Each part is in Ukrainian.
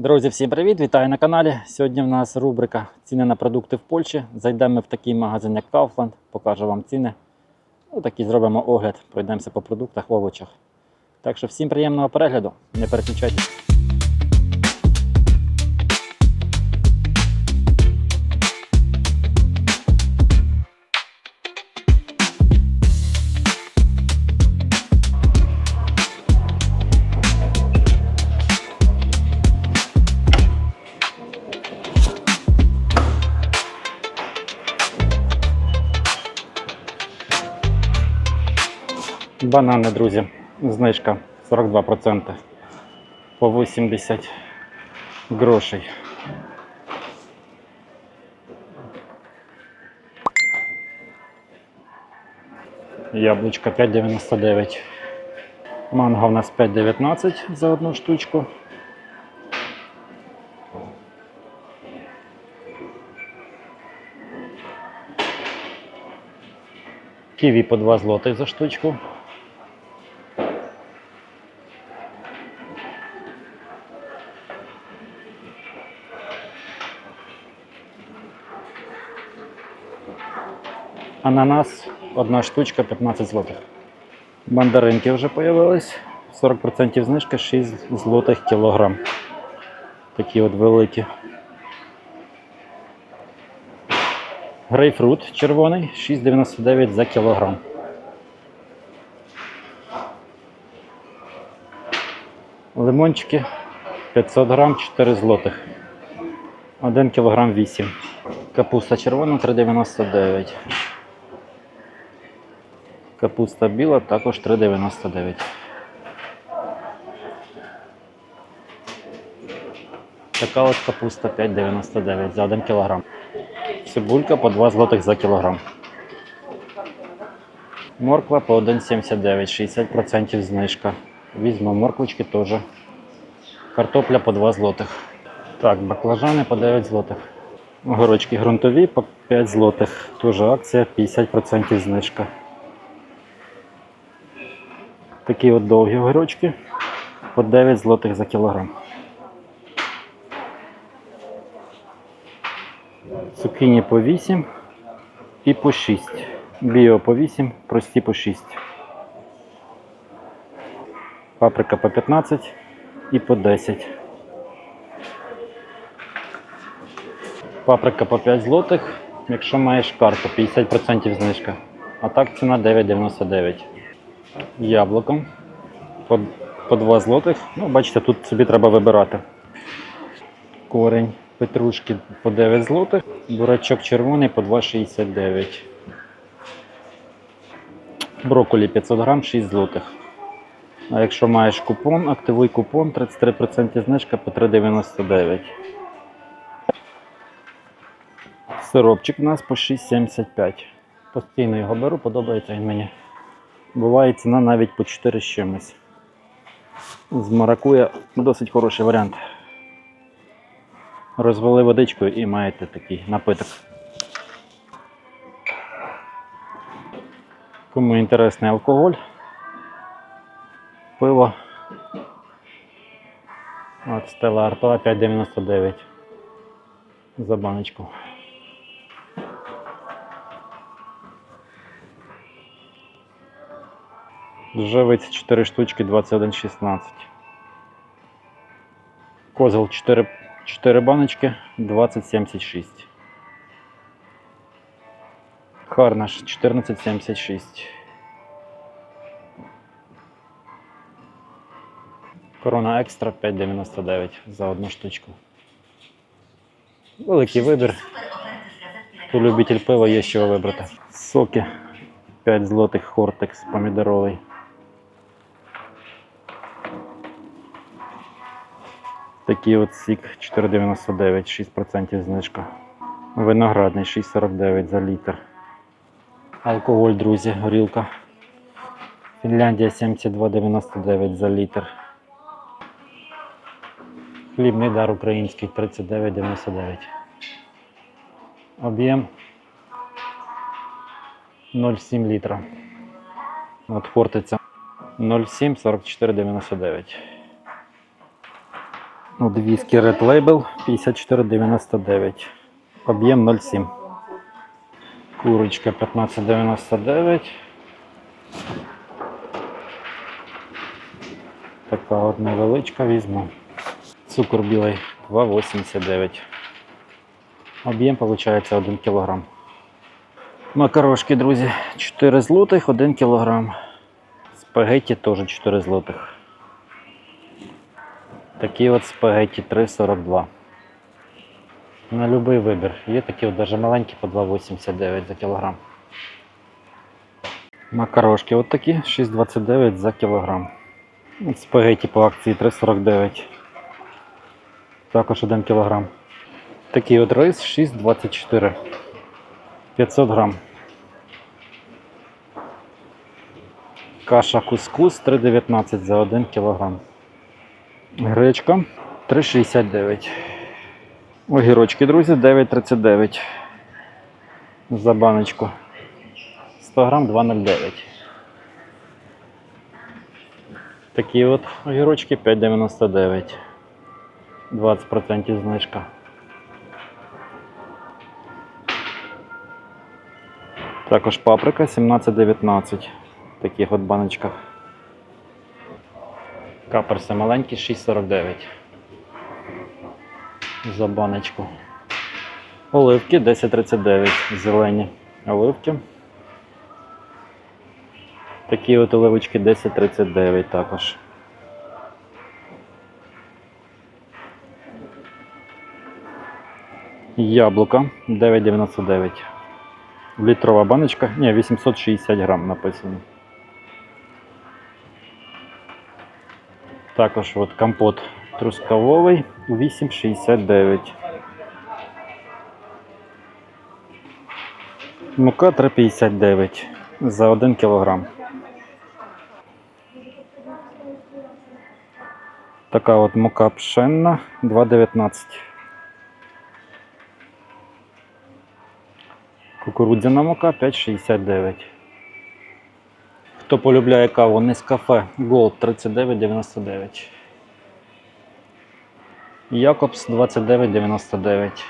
Друзі, всім привіт! Вітаю на каналі. Сьогодні в нас рубрика Ціни на продукти в Польщі. Зайдемо в такий магазин, як Kaufland, покажу вам ціни. Ну, такий зробимо огляд, пройдемося по продуктах, овочах. Так що всім приємного перегляду, не переключайтесь. Банани, друзі, знижка 42% по 80 грошей. Яблучко 5,99. Манго у нас 5,19 за одну штучку. Ківі по 2 злотих за штучку. Ананас одна штучка 15 злотих. Мандаринки вже появились. 40% знижка 6 злотих кілограм. Такі от великі. Грейпфрут червоний 6,99 за кілограм. Лимончики 500 грам 4 злотих. 1 кілограм 8. Капуста червона 3,99. Капуста біла також 3,99. Така от капуста 5,99 за 1 кілограм. Цибулька по 2 злотих за кілограм. Морква по 1,79, 60% знижка. Візьму морквочки теж. Картопля по 2 злотих. Так, баклажани по 9 злотих. Огорочки ґрунтові по 5 злотих. Теж акція 50% знижка. Такі от довгі огірочки по 9 злотих за кілограм. Цукіні по 8 і по 6. Біо по 8, прості по 6. Паприка по 15 і по 10. Паприка по 5 злотих, якщо маєш карту, 50% знижка. А так ціна 9,99. Яблуко по, по 2 злотих. Ну, бачите, тут собі треба вибирати. Корень петрушки по 9 злотих, бурачок червоний по 2,69. Брокколі 500 грам 6 злотих. А якщо маєш купон, активуй купон 33% знижка по 3,99. Сиропчик у нас по 6,75. Постійно його беру, подобається він мені. Буває ціна навіть по 4 з чимось. З маракуя досить хороший варіант. Розвели водичкою і маєте такий напиток. Кому інтересний алкоголь, пиво. От Стела Артова 5,99 за баночку. Живець 4 штучки 21,16. Козел 4, 4 баночки 20,76. Харнаш 14,76. Корона екстра 5,99 за одну штучку. Великий вибір. Хто любитель пива, є чого вибрати. Соки 5 злотих хортекс помідоровий. Такий от сік 4,99, 6% знижка. Виноградний 6,49 за літр. Алкоголь, друзі, горілка. Фінляндія 72,99 за літр. Хлібний дар український 39,99. Об'єм 0,7 літра. От Хортиця 0,7 44,99. От віскі Red Label 54,99. Об'єм 0,7. Курочка 15,99. Така от невеличка візьму. Цукор білий 2,89. Об'єм виходить 1 кг. Макарошки, друзі, 4 злотих, 1 кг. Спагетті теж 4 злотих. Такі от спагетті 3,42. На будь-який вибір. Є такі от даже маленькі по 2,89 за кілограм. Макарошки от такі 6,29 за кілограм. Спагетті по акції 3,49. Також 1 кілограм. Такий от рис 6,24. 500 грам. Каша кускус 3,19 за 1 кілограм. Гречка 3,69. Огірочки, друзі, 9,39 за баночку. 100 грам 2,09. Такі от огірочки 5,99. 20% знижка. Також паприка 17,19 в таких от баночках. Каперси маленькі 6,49 за баночку. Оливки 10,39 зелені оливки. Такі от оливочки 10,39 також. Яблука 9,99. Літрова баночка. Ні, 860 грам написано. Також от компот трускавовий 8,69. Мука 3,59 за 1 кілограм. Така от мука пшенна 2,19. Кукурудзяна мука 5,69. Хто полюбляє каву Нескафе Gold 39,99. Якобс 29,99.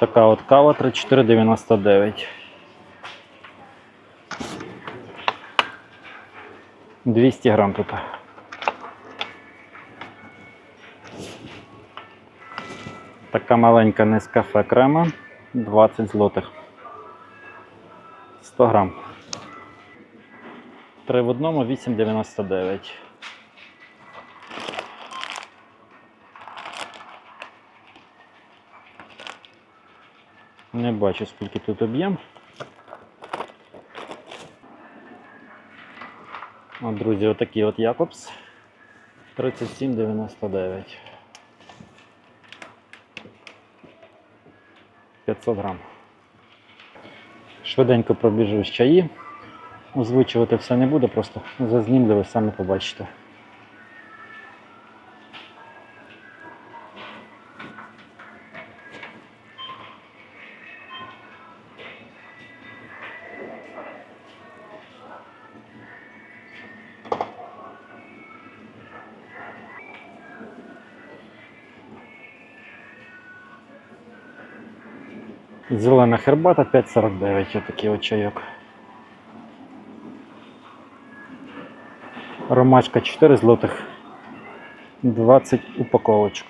Така от кава 34,99. 200 грам тут. Така маленька Нескафе крема 20 злотих. 100 грам. Три в одному 8,99. Не бачу, скільки тут об'єм. От, друзі, отакий от Якобс. 37,99. 500 грам. Швиденько пробіжу з чаї. Озвучувати все не буду, просто зазнімлю, ви самі побачите. Зелена хербата 5,49, отакий от чайок. Ромашка 4 злотих. 20 упаковочок.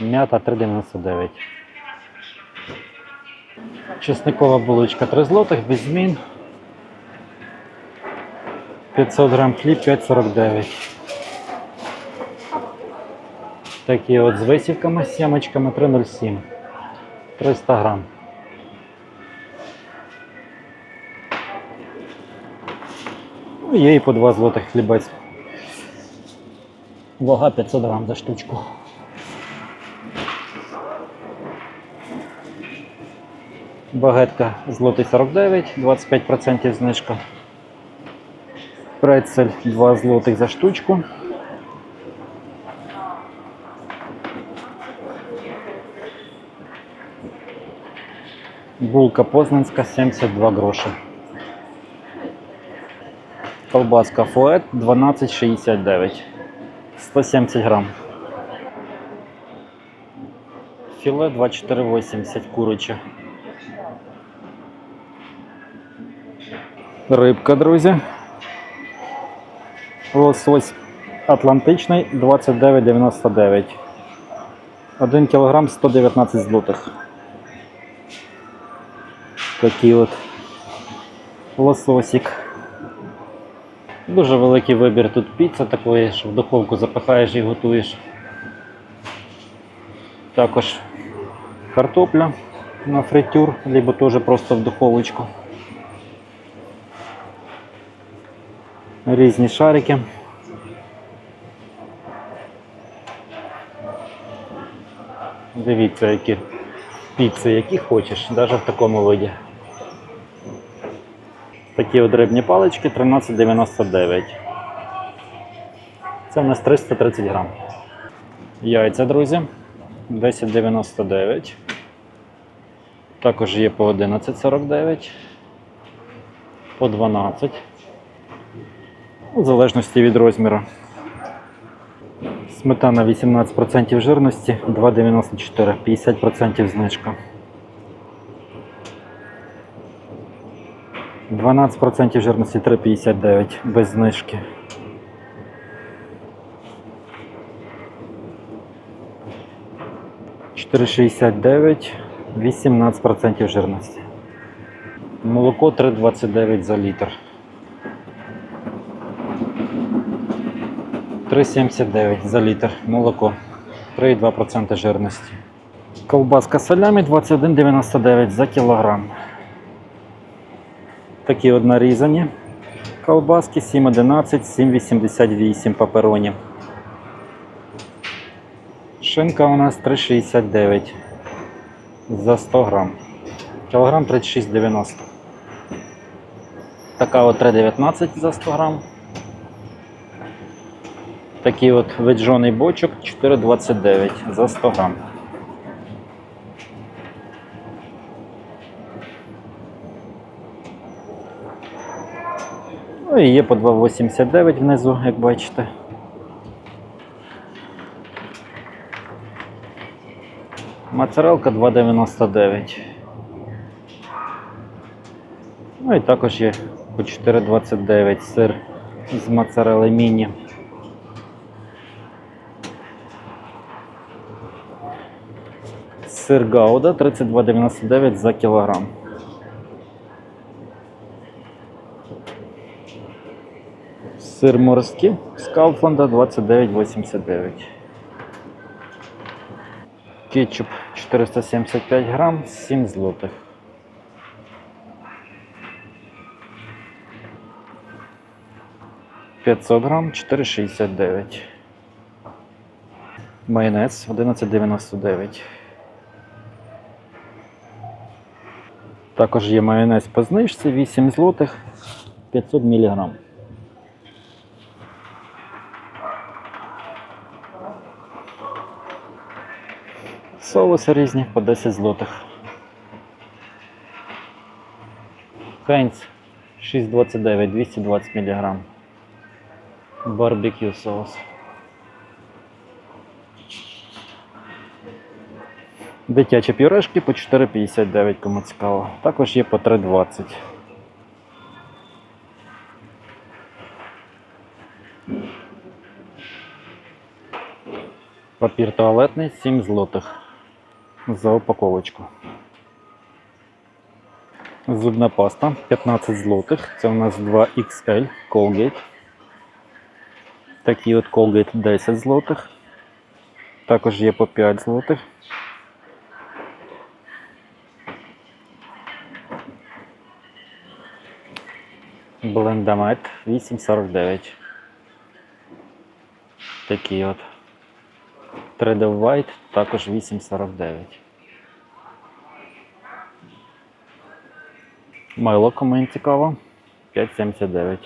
М'ята 3,99. Чесникова булочка 3 злотих, без змін. 500 грам хліб 5,49. Такі от з висівками, з сімочками 3,07. 300 грам. Є і по 2 злотих хлібець. Вага 500 грам за штучку. Багетка злотий 49, 25% знижка. Прецель 2 злотих за штучку. Булка Познанська 72 гроші. Колбаска фует 12,69. 170 грам. Філе 24,80 куроче. Рибка, друзі. Лосось Атлантичний 29,99. 1 кг 119 злотих. Такий от лососик. Дуже великий вибір тут піца такої, що в духовку запихаєш і готуєш. Також картопля на фритюр, либо теж просто в духовочку. Різні шарики. Дивіться, які піци, які хочеш, навіть в такому виді. Такі от палички 13,99. Це у нас 330 грам. Яйця, друзі, 10,99. Також є по 11,49, по 12. У залежності від розміру. Сметана 18% жирності, 2,94, 50% знижка. 12% жирності 3,59 без знижки. Чотири шістдесят дев'ять, 18% жирності. Молоко 3,29 за літр. 3,79 за літр молоко. 3,2% жирності. Колбаска салямі 21,99 за кілограм. Такі от нарізані. Колбаски 7,11, 7,88 папероні. Шинка у нас 3,69 за 100 грам. Кілограм 36,90. Така от 3,19 за 100 грам. Такий от виджоний бочок 4,29 за 100 грам. Ну і є по 2,89 внизу, як бачите. Моцарелка 2,99. Ну і також є по 4,29 сир з моцарели міні. Сир Гауда 32,99 за кілограм. Сир морський з Кауфланда 29,89. Кетчуп 475 грам, 7 злотих. П'ятсот грам 4,69. Майонез 11,99. Також є майонез по знижці 8 злотих 500 мг. Соуси різні по 10 злотих. Хайнц 6,29 220 мг. Барбекю соус. Дитячі пюрешки по 4,59, кому цікаво. Також є по 3,20. Папір туалетний 7 злотих за упаковочку. Зубна паста 15 злотих. Це у нас 2XL Colgate. Такий от Colgate 10 злотих. Також є по 5 злотих. Блендамет 8,49. Такий от. 3D White також 8,49. Майло, кому цікаво, 5,79.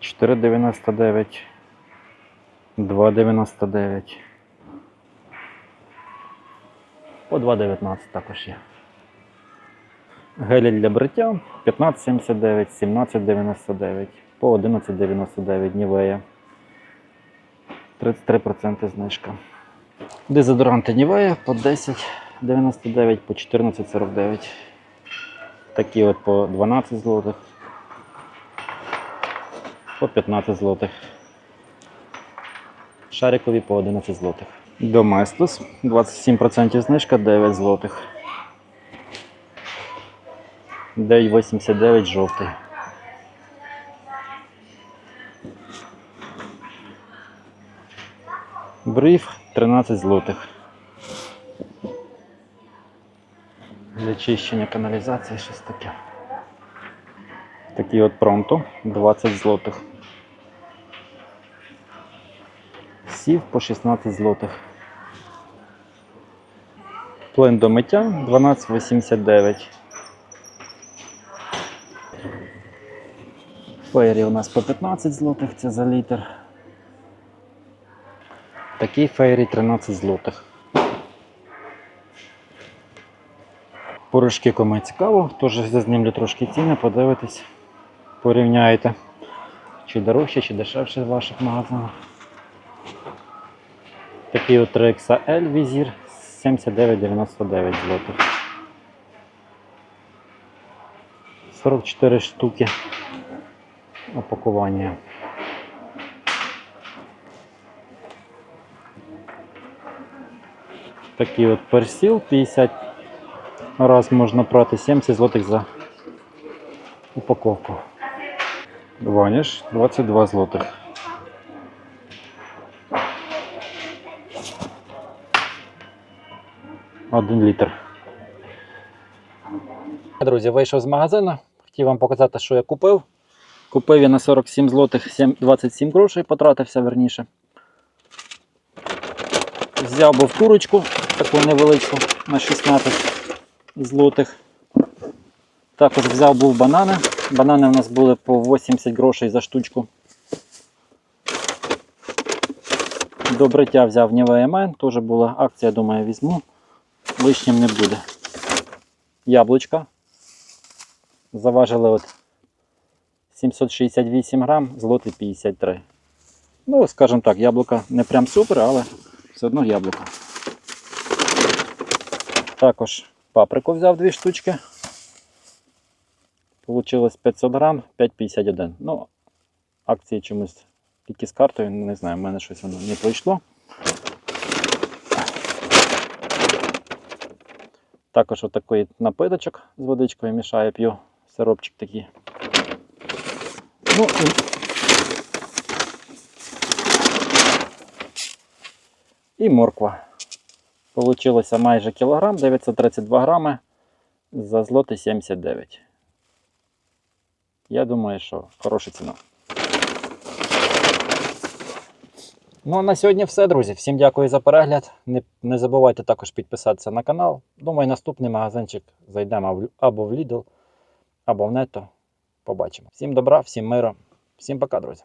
4,99. 2,99. По 2,19 також є. Гелі для бриття 15,79, 17,99, по 11,99 Нівея. 33% знижка. Дезодоранти Нівея по 10,99, по 14,49. Такі от по 12 злотих, по 15 злотих. Шарикові по 11 злотих. Доместос 27% знижка 9 злотих. 9,89 жовтий. Бриф 13 злотих. Для чищення каналізації щось таке. Такий от пронто 20 злотих. Сів по 16 злотих. Плин до миття 12,89. Фейрі у нас по 15 злотих, це за літр. Такий фейрі 13 злотих. Порошки кому цікаво, теж зазнімлю трошки ціни, подивитись, порівняєте, чи дорожче, чи дешевше в ваших магазинах. Такий от 3XL візір 79,99 злотих. 44 штуки опакування. Такий от персіл 50 раз можна прати 70 злотих за упаковку. Ваніш 22 злотих. Один літр. Друзі, вийшов з магазину. Хотів вам показати, що я купив. Купив я на 47 злотих 7 27 грошей, потратився верніше. Взяв був курочку, таку невеличку на 16 злотих. Також взяв був банани. Банани у нас були по 80 грошей за штучку. До бриття взяв Нівея теж була акція, думаю, візьму. Лишнім не буде. Яблучка. Заважили от 768 грам, злотий 53. Ну, скажімо так, яблука не прям супер, але все одно яблуко. Також паприку взяв дві штучки. Получилось 500 грам, 5,51. Ну, акції чомусь тільки з картою, не знаю, в мене щось воно не пройшло. Також отакий напиточок з водичкою мішаю, п'ю сиропчик такий. Ну, і... і морква. Получилося майже кілограм, 932 грами за злоти 79. Я думаю, що хороша ціна. Ну, а на сьогодні все, друзі. Всім дякую за перегляд. Не, не забувайте також підписатися на канал. Думаю, наступний магазинчик зайдемо або в Lidl, або в Netto. Побачимо. Всім добра, всім миру, всім пока, друзі.